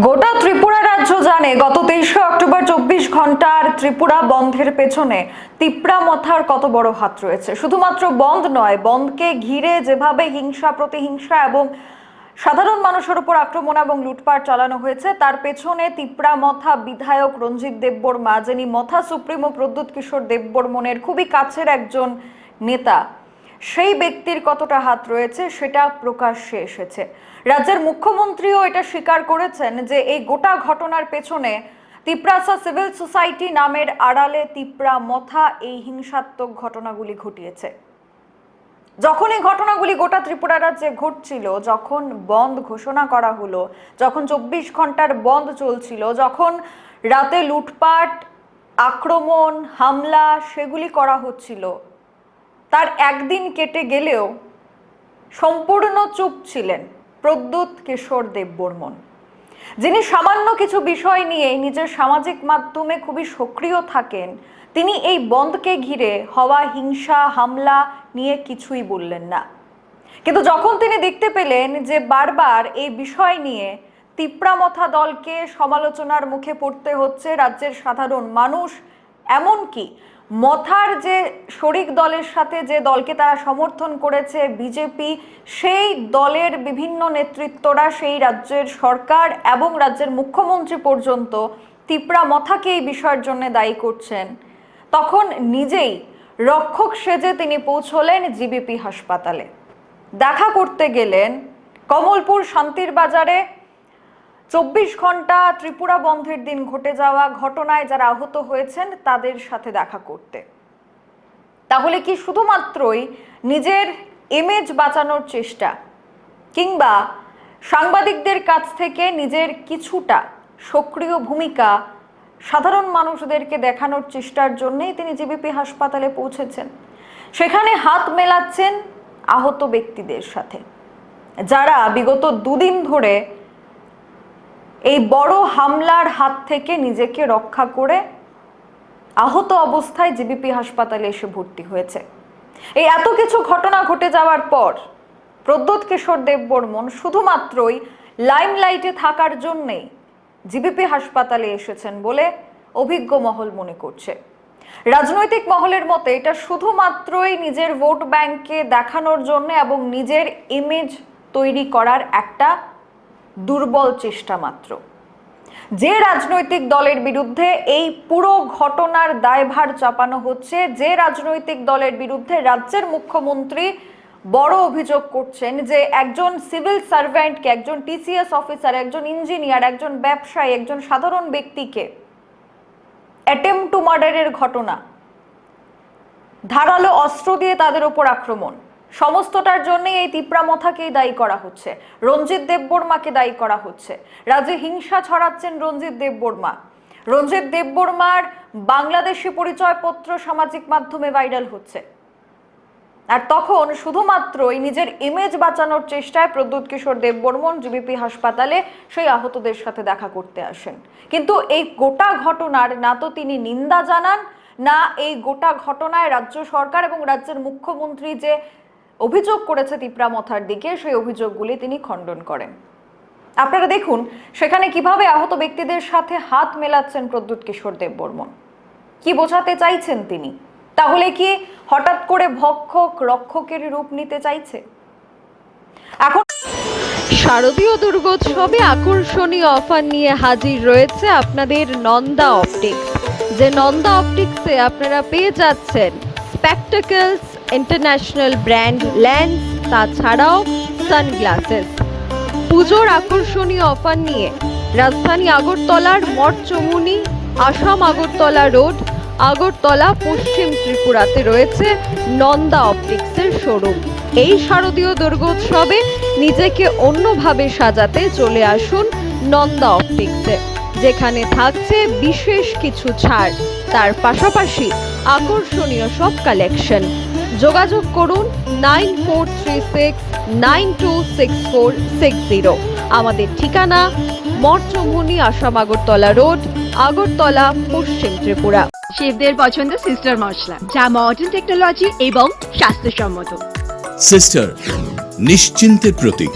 গোটা ত্রিপুরা রাজ্য জানে, গত তেইশে অক্টোবর চব্বিশ ঘণ্টার ত্রিপুরা বন্ধের পেছনে তিপ্রা মথার কত বড় হাত রয়েছে। শুধুমাত্র বন্ধ নয়, বন্ধকে ঘিরে যেভাবে হিংসা, প্রতিহিংসা এবং সাধারণ মানুষের উপর আক্রমণ এবং লুটপাট চালানো হয়েছে, তার পেছনে তিপ্রা মথা বিধায়ক রঞ্জিত দেববর্মা, যিনি মথা সুপ্রিমো প্রদ্যুৎ কিশোর দেববর্মনের খুবই কাছের একজন নেতা। সেই ব্যক্তির কতটা হাত রয়েছে সেটা প্রকাশ্যে এসেছে। রাজ্যের মুখ্যমন্ত্রীও এটা স্বীকার করেছেন যে এই গোটা ঘটনার পেছনে তিপ্রাসা সিভিল সোসাইটি নামের আড়ালে তিপ্রা মথা এই হিংসাত্মক ঘটনাগুলি ঘটিয়েছে। যখন এই ঘটনাগুলি গোটা ত্রিপুরা রাজ্যে ঘটছিল, যখন বন্ধ ঘোষণা করা হলো, যখন চব্বিশ ঘণ্টার বন্ধ চলছিল, যখন রাতে লুটপাট, আক্রমণ, হামলা, সেগুলি করা হচ্ছিল একদিন কেটে গেলেও সম্পূর্ণ চুপ ছিলেন প্রদ্যুৎ কিশোর দেববর্মন। যিনি সামান্য কিছু বিষয় নিয়ে নিজের সামাজিক মাধ্যমে খুবই সক্রিয় থাকেন, তিনি এই বন্ধকে ঘিরে হওয়া হিংসা, হামলা নিয়ে কিছুই বললেন না। কিন্তু যখন তিনি দেখতে পেলেন যে বারবার এই বিষয় নিয়ে তিপ্রামথা দলকে সমালোচনার মুখে পড়তে হচ্ছে রাজ্যের সাধারণ মানুষ, এমনকি মথার যে শরিক দলের সাথে যে দলকে তারা সমর্থন করেছে বিজেপি, সেই দলের বিভিন্ন নেতৃত্বরা, সেই রাজ্যের সরকার এবং রাজ্যের মুখ্যমন্ত্রী পর্যন্ত তিপ্রা মথাকে এই বিষয়ের জন্য দায়ী করছেন। তখন নিজেই রক্ষক সেজে তিনি পৌঁছলেন জিবিপি হাসপাতালে। দেখা করতে গেলেন কমলপুর শান্তির বাজারে চব্বিশ ঘণ্টা ত্রিপুরা বন্ধের দিন ঘটে যাওয়া ঘটনায় যারা আহত হয়েছেন, তাদের সাথে দেখা করতে। তাহলে কি শুধুমাত্রই নিজের ইমেজ বাঁচানোর চেষ্টা, কিংবা সাংবাদিকদের কাছ থেকে নিজের কিছুটা সক্রিয় ভূমিকা সাধারণ মানুষদেরকে দেখানোর চেষ্টার জন্যই তিনি জিবিপি হাসপাতালে পৌঁছেছেন। সেখানে হাত মেলাচ্ছেন আহত ব্যক্তিদের সাথে, যারা বিগত দুদিন ধরে এই বড় হামলার হাত থেকে নিজেকে রক্ষা করে আহত অবস্থায় জিবিপি হাসপাতালে এসে ভর্তি হয়েছে। এই এত কিছু ঘটনা ঘটে যাওয়ার পর প্রদ্যোৎ কিশোর দেববর্মন শুধুমাত্রই লাইমলাইটে থাকার জন্যেই জিবিপি হাসপাতালে এসেছেন বলে অভিজ্ঞ মহল মনে করছে। রাজনৈতিক মহলের মতে এটা শুধুমাত্রই নিজের ভোট ব্যাংকে দেখানোর জন্য এবং নিজের ইমেজ তৈরি করার একটা দুর্বল চেষ্টা মাত্র। যে রাজনৈতিক দলের বিরুদ্ধে এই পুরো ঘটনার দায়ভার চাপানো হচ্ছে, যে রাজনৈতিক দলের বিরুদ্ধে রাজ্যের মুখ্যমন্ত্রী বড় অভিযোগ করছেন যে একজন সিভিল সার্ভেন্টকে, একজন টিসিএস অফিসার, একজন ইঞ্জিনিয়ার, একজন ব্যবসায়ী, একজন সাধারণ ব্যক্তিকে অ্যাটেম টু মার্ডারের ঘটনা, ধারালো অস্ত্র দিয়ে তাদের উপর আক্রমণ। সমস্তটার জন্য এই তিপ্রামথাকেই দায়ী করা হচ্ছে। রঞ্জিত দেববর্মাকে দায়ী করা হচ্ছে। রাজ্যে হিংসা ছড়াচ্ছেন রঞ্জিত দেববর্মা। রঞ্জিত দেববর্মার বাংলাদেশি পরিচয়পত্র সামাজিক মাধ্যমে ভাইরাল হচ্ছে। আর তখন শুধুমাত্রই নিজের ইমেজ বাঁচানোর চেষ্টায় প্রদ্যুৎ কিশোর দেববর্মন জিবিপি হাসপাতালে সেই আহতদের সাথে দেখা করতে আসেন। কিন্তু এই গোটা ঘটনার না তো তিনি নিন্দা জানান, না এই গোটা ঘটনায় রাজ্য সরকার এবং রাজ্যের মুখ্যমন্ত্রী যে অভিযোগ করেছে তিপ্রা মথার দিকে, সেই অভিযোগগুলি তিনি খণ্ডন করেন। আপনারা দেখুন, সেখানে কীভাবে আহত ব্যক্তিদের সাথে হাত মেলাচ্ছেন প্রদ্যুৎ কিশোর দেববর্মন। কি বোঝাতে চাইছেন তিনি? তাহলে কি হঠাৎ করে ভক্ষক, রক্ষকের রূপ নিতে চাইছে? এখন শারদীয় দুর্গোৎসবে আকর্ষণীয় অফার নিয়ে হাজির রয়েছে আপনাদের নন্দা অপটিক্স। যে নন্দা অপটিক্সে আপনারা পেয়ে যাচ্ছেন স্পেকটাকলস ইন্টারন্যাশনাল ব্র্যান্ড লেন্স তাছাড়াও সানগ্লাসেস পুজোর আকর্ষণীয় অফার নিয়ে রাজধানী আগরতলার মঠ চমুনি, আসাম আগরতলা রোড, আগরতলা পশ্চিম ত্রিপুরাতে রয়েছে নন্দা অপটিক্সের শোরুম এই শারদীয় দুর্গোৎসবে নিজেকে অন্যভাবে সাজাতে চলে আসুন নন্দা অপটিক্সে, যেখানে থাকছে বিশেষ কিছু ছাড়। তার পাশাপাশি আকর্ষণীয় সব কালেকশন যোগাযোগ করুন nine four three six nine two six four six zero. আমাদের ঠিকানা মঠচমুনি আসাম আগরতলা রোড আগরতলা পশ্চিম ত্রিপুরা। শেফদের পছন্দ সিস্টার মশলা যা মডার্ন টেকনোলজি এবং স্বাস্থ্যসম্মত। সিস্টার নিশ্চিন্তের প্রতীক।